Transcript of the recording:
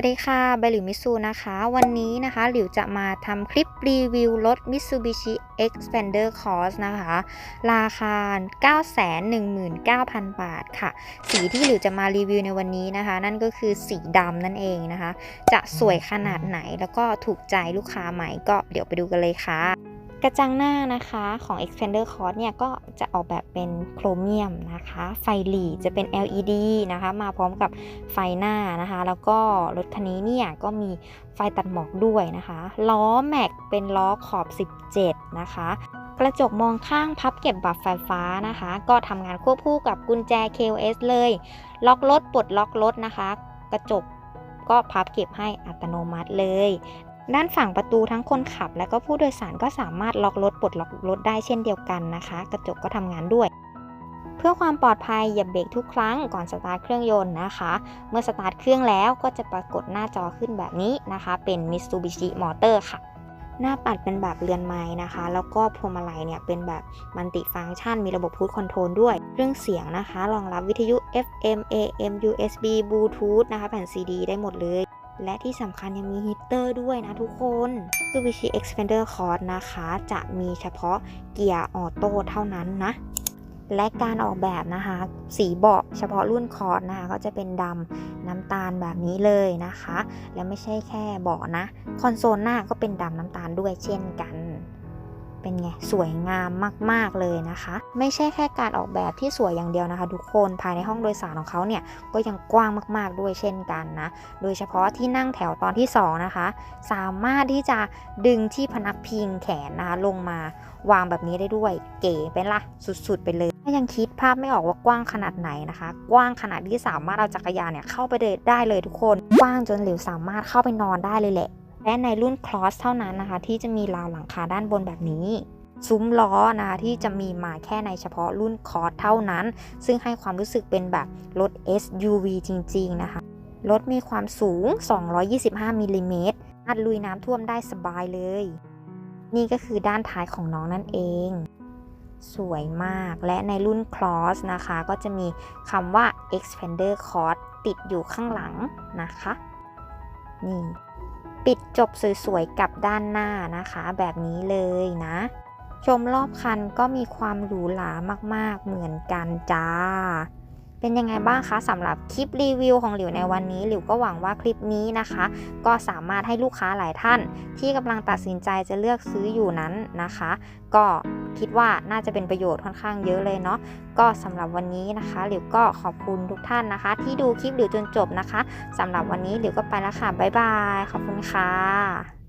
วัสดีค่ะใบหลิวมิสูนะคะ วันนี้นะคะหลิวจะมาทำคลิปรีวิวรถ Mitsubishi Xpander Cross นะคะ ราคา 919,000 บาทค่ะ สีที่หลิวจะมารีวิวในวันนี้นะคะ นั่นก็คือสีดำนั่นเองนะคะ จะสวยขนาดไหนแล้วก็ถูกใจลูกค้าไหมก็เดี๋ยวไปดูกันเลยค่ะ กระจังหน้านะคะของ Expander Cross เนี่ยก็จะออกแบบเป็นโครเมียมนะคะ ไฟหลีจะเป็น LED นะคะ มาพร้อมกับไฟหน้านะคะ แล้วก็รถคันนี้เนี่ยก็มีไฟตัดหมอกด้วยนะคะ ล้อแม็กเป็นล้อขอบ 17 นะคะ กระจกมองข้างพับเก็บบัตรไฟฟ้านะคะ ก็ทำงานควบคู่กับกุญแจ KOS เลย ล็อกรถปลดล็อกรถนะคะ กระจกก็พับเก็บให้อัตโนมัติเลย ด้านฝั่งประตูทั้งคนขับ และก็ผู้โดยสารก็สามารถล็อกรถปลดล็อกรถได้เช่นเดียวกันนะคะ กระจกก็ทำงานด้วย เพื่อความปลอดภัยอย่าเบรกทุกครั้งก่อนสตาร์ทเครื่องยนต์นะคะ เมื่อสตาร์ทเครื่องแล้วก็จะปรากฏหน้าจอขึ้นแบบนี้นะคะ เป็น Mitsubishi Motor ค่ะหน้าปัดเป็นแบบเรือนไม้นะคะ แล้วก็พวงมาลัยเนี่ยเป็นแบบมัลติฟังก์ชัน มีระบบพูดคอนโทรลด้วย เครื่องเสียงนะคะ รองรับวิทยุ FM AM USB Bluetooth นะคะ แผ่น CD ได้หมดเลย และที่สำคัญยังมีฮีตเตอร์ด้วยนะทุกคน Mitsubishi Xpander Cross นะคะ จะมีเฉพาะเกียร์ออโต้เท่านั้นนะ และการออกแบบนะคะ สีเบาะเฉพาะรุ่นคอร์สนะคะ ก็จะเป็นดำน้ำตาลแบบนี้เลยนะคะ และไม่ใช่แค่เบาะนะ คอนโซลหน้าก็เป็นดำน้ำตาลด้วยเช่นกัน เป็นไงสวยงามมาก ๆ เลยนะคะ ไม่ใช่แค่การออกแบบที่สวยอย่างเดียวนะคะ ทุกคนภายในห้องโดยสารของเขาเนี่ยก็ยังกว้างมาก ๆ ด้วยเช่นกันนะโดยเฉพาะที่นั่งแถวตอนที่ 2 นะคะ สามารถที่จะดึงที่พนักพิงแขนนะคะลงมาวางแบบนี้ได้ด้วยเก๋เป็นละสุด ๆ ไปเลยถ้ายังคิดภาพไม่ออกว่ากว้างขนาดไหนนะคะ กว้างขนาดที่สามารถเอาจักรยานเนี่ยเข้าไปได้เลยทุกคนกว้างจนหลิวสามารถเข้าไปนอนได้เลยแหละ และในรุ่น Cross เท่านั้นนะคะ ที่จะมีราวหลังคาด้านบนแบบนี้ ซุ้มล้อนะคะที่จะมีมาแค่ในเฉพาะรุ่นคอร์สเท่านั้น ซึ่งให้ความรู้สึกเป็นแบบรถ SUV จริง ๆ นะคะ รถมีความสูง 225มิลลิเมตรอาจลุยน้ำท่วมได้สบายเลย นี่ก็คือด้านท้ายของน้องนั่นเอง สวยมากและในรุ่น Cross นะคะ ก็จะมีคำว่า Expander Cross ติดอยู่ข้างหลังนะคะ นี่ ปิดจบสวยๆกับด้านหน้านะคะ แบบนี้เลยนะ ชมรอบคันก็มีความหรูหรามากๆเหมือนกันจ้า เป็นยังไงบ้างคะสำหรับคลิปรีวิวของหลิวในวันนี้หลิวก็หวังว่าคลิปนี้นะคะ ก็สามารถให้ลูกค้าหลายท่าน ที่กำลังตัดสินใจจะเลือกซื้ออยู่นั้นนะคะ ก็ คิดว่าน่าจะเป็นประโยชน์ค่อนข้างเยอะเลยเนาะก็สำหรับวันนี้นะคะหลิวก็ขอบคุณทุกท่านนะคะ ที่ดูคลิปหลิวจนจบนะคะสำหรับวันนี้หลิวก็ไปแล้วค่ะบ๊ายบาย ขอบคุณค่ะ